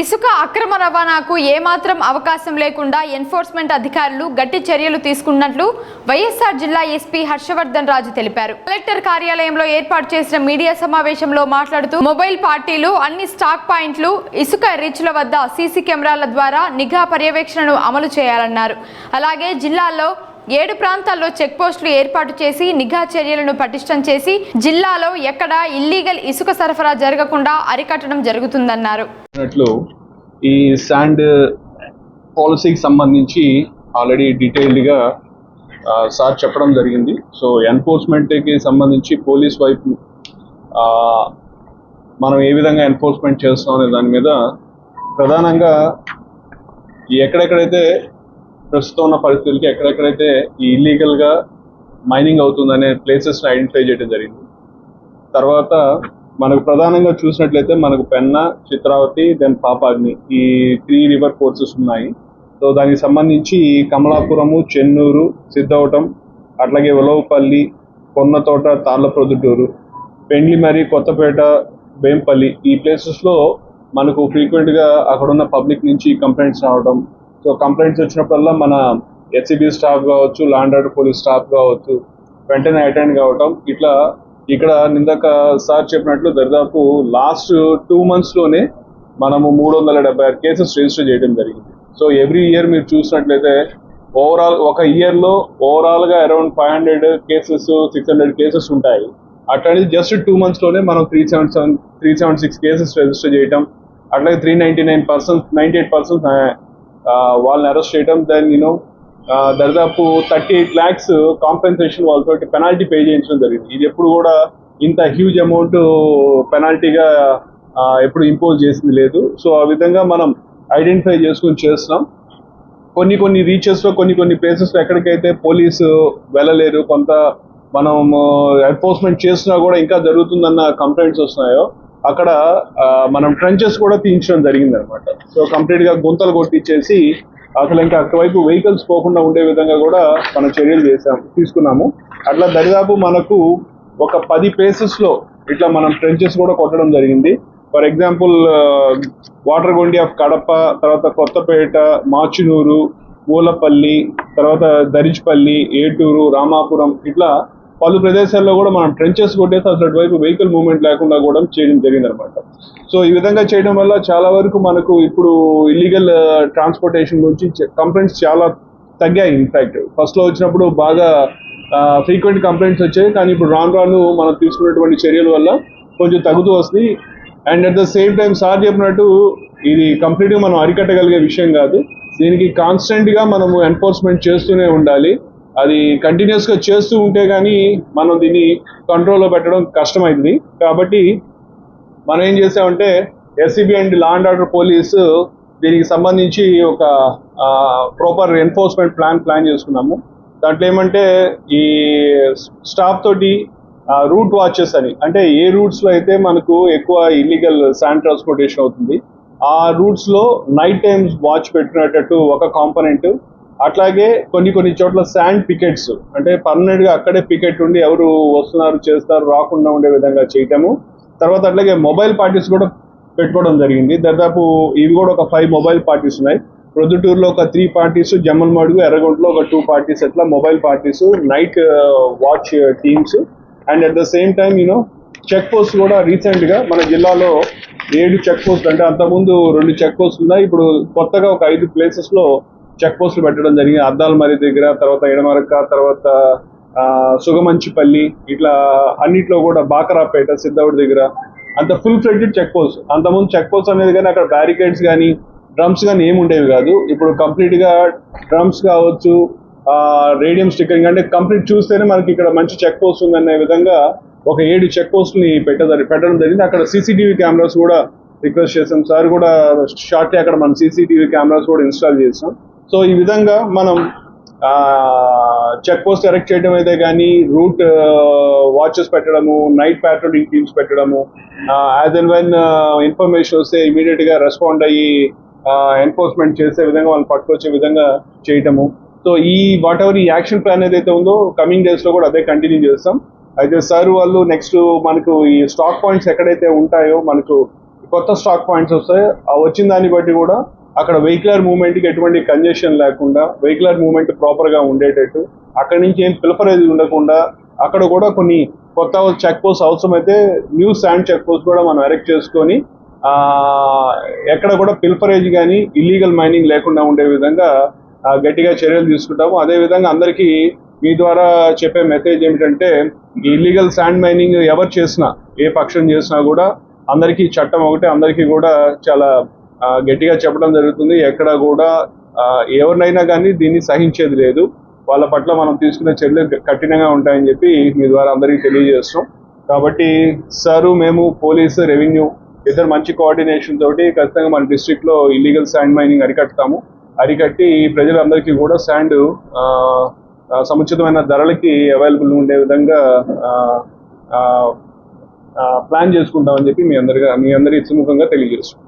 ఇసుక అక్రమ రవాణాకు ఏమాత్రం అవకాశం లేకుండా ఎన్ఫోర్స్మెంట్ అధికారులు గట్టి చర్యలు తీసుకున్నట్లు వైఎస్ఆర్ జిల్లా ఎస్పీ హర్షవర్ధన్ రాజు తెలిపారు. కలెక్టర్ కార్యాలయంలో ఏర్పాటు చేసిన మీడియా సమావేశంలో మాట్లాడుతూ మొబైల్ పార్టీలు అన్ని స్టాక్ పాయింట్లు ఇసుక రీచ్ల వద్ద సీసీ కెమెరాల ద్వారా నిఘా పర్యవేక్షణను అమలు చేయాలన్నారు. అలాగే జిల్లాలో ఏడు ప్రాంతాల్లో చెక్ పోస్టులు ఏర్పాటు చేసి నిఘా చర్యలను పటిష్టం చేసి జిల్లాలో ఎక్కడ ఇల్లీగల్ ఇసుక సరఫరా జరగకుండా అరికట్టడం జరుగుతుందన్నారు. ఈ శాండ్ పాలసీకి సంబంధించి ఆల్రెడీ డీటెయిల్డ్గా సార్ చెప్పడం జరిగింది. సో ఎన్ఫోర్స్మెంట్కి సంబంధించి పోలీస్ వైపు మనం ఏ విధంగా ఎన్ఫోర్స్మెంట్ చేస్తాం అనే దాని మీద ప్రధానంగా ఎక్కడెక్కడైతే ప్రస్తుతం ఉన్న పరిస్థితులకి ఎక్కడెక్కడైతే ఈ ఇల్లీగల్గా మైనింగ్ అవుతుందనే ప్లేసెస్ని ఐడెంటిఫై చేయడం జరిగింది. తర్వాత మనకు ప్రధానంగా చూసినట్లయితే మనకు పెన్న చిత్రావతి దెన్ పాపాగ్ని ఈ త్రీ రివర్ కోర్సెస్ ఉన్నాయి. సో దానికి సంబంధించి కమలాపురము చెన్నూరు సిద్ధవటం అట్లాగే ఉలవపల్లి కొన్నతోట తాళ్ళ ప్రొద్దుటూరు పెండ్లిమరి కొత్తపేట బేంపల్లి ఈ ప్లేసెస్లో మనకు ఫ్రీక్వెంట్గా అక్కడ ఉన్న పబ్లిక్ నుంచి కంప్లైంట్స్ రావడం సో కంప్లైంట్స్ వచ్చినప్పుడల్లా మన ఎస్సీబీ స్టాఫ్ కావచ్చు లాండ్ పోలీస్ స్టాఫ్ కావచ్చు వెంటనే అటెండ్ కావటం ఇట్లా ఇక్కడ నిందాక సార్ చెప్పినట్లు దరిదాపు లాస్ట్ టూ మంత్స్లోనే మనము మూడు వందల డెబ్బై ఆరు కేసెస్ రిజిస్టర్ చేయడం జరిగింది. సో ఎవ్రీ ఇయర్ మీరు చూసినట్లయితే ఓవరాల్ ఒక ఇయర్లో ఓవరాల్గా around five hundred cases six hundred cases ఉంటాయి. అట్లాంటిది జస్ట్ టూ మంత్స్లోనే మనం three seven seven three seven six cases register చేయటం అట్లాగే three ninety nine percent ninety eight percent వాళ్ళని అరెస్ట్ చేయడం దెన్ యూనో దాదాపు థర్టీ ఎయిట్ ల్యాక్స్ కాంపెన్సేషన్ వాళ్ళతో పెనాల్టీ పే చేయించడం జరిగింది. ఇది ఎప్పుడు కూడా ఇంత హ్యూజ్ అమౌంట్ పెనాల్టీగా ఎప్పుడు ఇంపోజ్ చేసింది లేదు. సో ఆ విధంగా మనం ఐడెంటిఫై చేసుకుని చేస్తున్నాం. కొన్ని కొన్ని రీచెస్లో కొన్ని కొన్ని ప్లేసెస్లో ఎక్కడికైతే పోలీసు వెళ్ళలేరు కొంత మనం ఎన్ఫోర్స్మెంట్ చేసినా కూడా ఇంకా జరుగుతుందన్న కంప్లైంట్స్ వస్తున్నాయో అక్కడ మనం ట్రెంచెస్ కూడా తీయించడం జరిగింది అనమాట సో కంప్లీట్గా గుంతలు కొట్టించేసి అసలు ఇంకా అటువైపు వెహికల్స్ పోకుండా ఉండే విధంగా కూడా మనం చర్యలు చేసాం తీసుకున్నాము. అట్లా దరిదాపు మనకు ఒక పది ప్లేసెస్లో ఇట్లా మనం ట్రెంచెస్ కూడా కొట్టడం జరిగింది. ఫర్ ఎగ్జాంపుల్ వాటర్ గొండి ఆఫ్ కడప తర్వాత కొత్తపేట మాచునూరు మూలపల్లి తర్వాత దరిచిపల్లి ఏటూరు రామాపురం ఇట్లా పలు ప్రదేశాల్లో కూడా మనం ట్రెంచెస్ కొట్టేసి అసలు అటువైపు వెహికల్ మూవ్మెంట్ లేకుండా కూడా చేయడం జరిగింది అనమాట సో ఈ విధంగా చేయడం వల్ల చాలా వరకు మనకు ఇప్పుడు ఇల్లీగల్ ట్రాన్స్పోర్టేషన్ గురించి కంప్లైంట్స్ చాలా తగ్గాయి ఇన్ఫ్యాక్ట్ ఫస్ట్లో వచ్చినప్పుడు బాగా uh, ఫ్రీక్వెంట్ కంప్లైంట్స్ వచ్చాయి కానీ ఇప్పుడు రాను రాను మనం తీసుకున్నటువంటి చర్యల వల్ల కొంచెం తగ్గుతూ వస్తుంది. And at the same time sir చెప్పినట్టు ఇది కంప్లీట్గా మనం అరికట్టగలిగే విషయం కాదు. దీనికి కాన్స్టెంట్గా మనము ఎన్ఫోర్స్మెంట్ చేస్తూనే ఉండాలి. అది కంటిన్యూస్గా చేస్తూ ఉంటే కానీ మనం దీన్ని కంట్రోల్లో పెట్టడం కష్టమైంది. కాబట్టి మనం ఏం చేసామంటే SCB and law and order police దీనికి సంబంధించి ఒక ప్రాపర్ ఎన్ఫోర్స్మెంట్ ప్లాన్ ప్లాన్ చేసుకున్నాము. దాంట్లో ఏమంటే ఈ స్టాఫ్ తోటి రూట్ వాచెస్ అని అంటే ఏ రూట్స్లో అయితే మనకు ఎక్కువ ఇల్లీగల్ శాండ్ ట్రాన్స్పోర్టేషన్ అవుతుంది ఆ రూట్స్లో నైట్ టైమ్స్ వాచ్ పెట్టినట్టు ఒక కాంపనెంట్ అట్లాగే కొన్ని కొన్ని చోట్ల శాండ్ పికెట్స్ అంటే పర్మనెంట్గా అక్కడే పికెట్ ఉండి ఎవరు వస్తున్నారు చేస్తారు రాకుండా ఉండే విధంగా చేయటము. తర్వాత అట్లాగే మొబైల్ పార్టీస్ కూడా పెట్టుకోవడం జరిగింది. దాదాపు ఇవి కూడా ఒక ఫైవ్ మొబైల్ పార్టీస్ ఉన్నాయి. ప్రొద్దుటూరులో ఒక త్రీ పార్టీస్ జమ్మల్మాడుగు ఎర్రగొండలో ఒక టూ పార్టీస్ అట్లా mobile parties night watch teams and at the same time you know check post కూడా రీసెంట్గా మన జిల్లాలో ఏడు చెక్ పోస్ట్ అంటే అంతకుముందు రెండు చెక్ పోస్ట్ ఉన్నాయి. ఇప్పుడు కొత్తగా ఒక ఐదు ప్లేసెస్లో చెక్ పోస్టులు పెట్టడం జరిగింది. అద్దాల మరి దగ్గర తర్వాత ఎడమరక్క తర్వాత సుగమంచిపల్లి ఇట్లా అన్నిట్లో కూడా బాకరాపేట సిద్ధవుడి దగ్గర. అంత ఫుల్ ఫ్లెడ్జెడ్ చెక్ పోస్ట్ అంతకుముందు చెక్ పోస్ట్ అనేది కానీ అక్కడ బ్యారికేడ్స్ కానీ డ్రమ్స్ కానీ ఏమి ఉండేవి కాదు. ఇప్పుడు కంప్లీట్గా డ్రమ్స్ కావచ్చు రేడియం స్టిక్కరింగ్ అంటే కంప్లీట్ చూస్తేనే మనకి ఇక్కడ మంచి చెక్ పోస్ట్ ఉందనే విధంగా ఒక ఏడు చెక్ పోస్ట్ని పెట్టడం పెట్టడం జరిగింది. అక్కడ సీసీటీవీ కెమెరాస్ కూడా రిక్వెస్ట్ చేసాం సార్ కూడా షార్ట్ అక్కడ మనం సీసీటీవీ కెమెరాస్ కూడా ఇన్స్టాల్ చేసాం సో ఈ విధంగా మనం చెక్ పోస్ట్ ఎరెక్ట్ చేయడం అయితే కానీ రూట్ వాచెస్ పెట్టడము నైట్ ప్యాట్రోలింగ్ టీమ్స్ పెట్టడము యాజ్ అండ్ వెన్ ఇన్ఫర్మేషన్ వస్తే ఇమీడియట్గా రెస్పాండ్ అయ్యి ఎన్ఫోర్స్మెంట్ చేసే విధంగా వాళ్ళని పట్టుకొచ్చే విధంగా చేయటము. సో ఈ వాట్ ఎవర్ ఈ యాక్షన్ ప్లాన్ ఏదైతే ఉందో కమింగ్ డేస్లో కూడా అదే కంటిన్యూ చేస్తాం. అయితే సార్ వాళ్ళు నెక్స్ట్ మనకు ఈ స్టాక్ పాయింట్స్ ఎక్కడైతే ఉంటాయో మనకు కొత్త స్టాక్ పాయింట్స్ వస్తాయి వచ్చిన దాన్ని బట్టి కూడా అక్కడ వెహికులర్ మూవ్మెంట్కి ఎటువంటి కంజెషన్ లేకుండా వెహికులర్ మూవ్మెంట్ ప్రాపర్గా ఉండేటట్టు అక్కడి నుంచి ఏం పిల్ఫరేజ్ ఉండకుండా అక్కడ కూడా కొన్ని కొత్త చెక్ పోస్ట్ అవసరమైతే న్యూ శాండ్ చెక్ పోస్ట్ కూడా మనం ఎరెక్ట్ చేసుకొని ఎక్కడ కూడా పిల్ఫరేజ్ కానీ ఇల్లీగల్ మైనింగ్ లేకుండా ఉండే విధంగా గట్టిగా చర్యలు తీసుకుంటాము. అదేవిధంగా అందరికీ మీ ద్వారా చెప్పే మెసేజ్ ఏమిటంటే ఇల్లీగల్ శాండ్ మైనింగ్ ఎవరు చేసినా ఏ పక్షం చేసినా కూడా అందరికీ చట్టం ఒకటే అందరికీ కూడా చాలా గట్టిగా చెప్పడం జరుగుతుంది. ఎక్కడ కూడా ఎవరినైనా కానీ దీన్ని సహించేది లేదు. వాళ్ళ పట్ల మనం తీసుకునే చర్యలు కఠినంగా ఉంటాయని చెప్పి మీ ద్వారా అందరికీ తెలియజేస్తున్నాం. కాబట్టి సారు మేము పోలీసు రెవెన్యూ ఇద్దరు మంచి కోఆర్డినేషన్ తోటి ఖచ్చితంగా మన డిస్ట్రిక్ట్లో ఇల్లీగల్ శాండ్ మైనింగ్ అరికడతాము అరికట్టి ప్రజలందరికీ కూడా శాండ్ సముచితమైన ధరలకి అవైలబుల్ ఉండే విధంగా ప్లాన్ చేసుకుంటామని చెప్పి మీ అందరిగా మీ అందరి సుముఖంగా తెలియజేస్తున్నాం.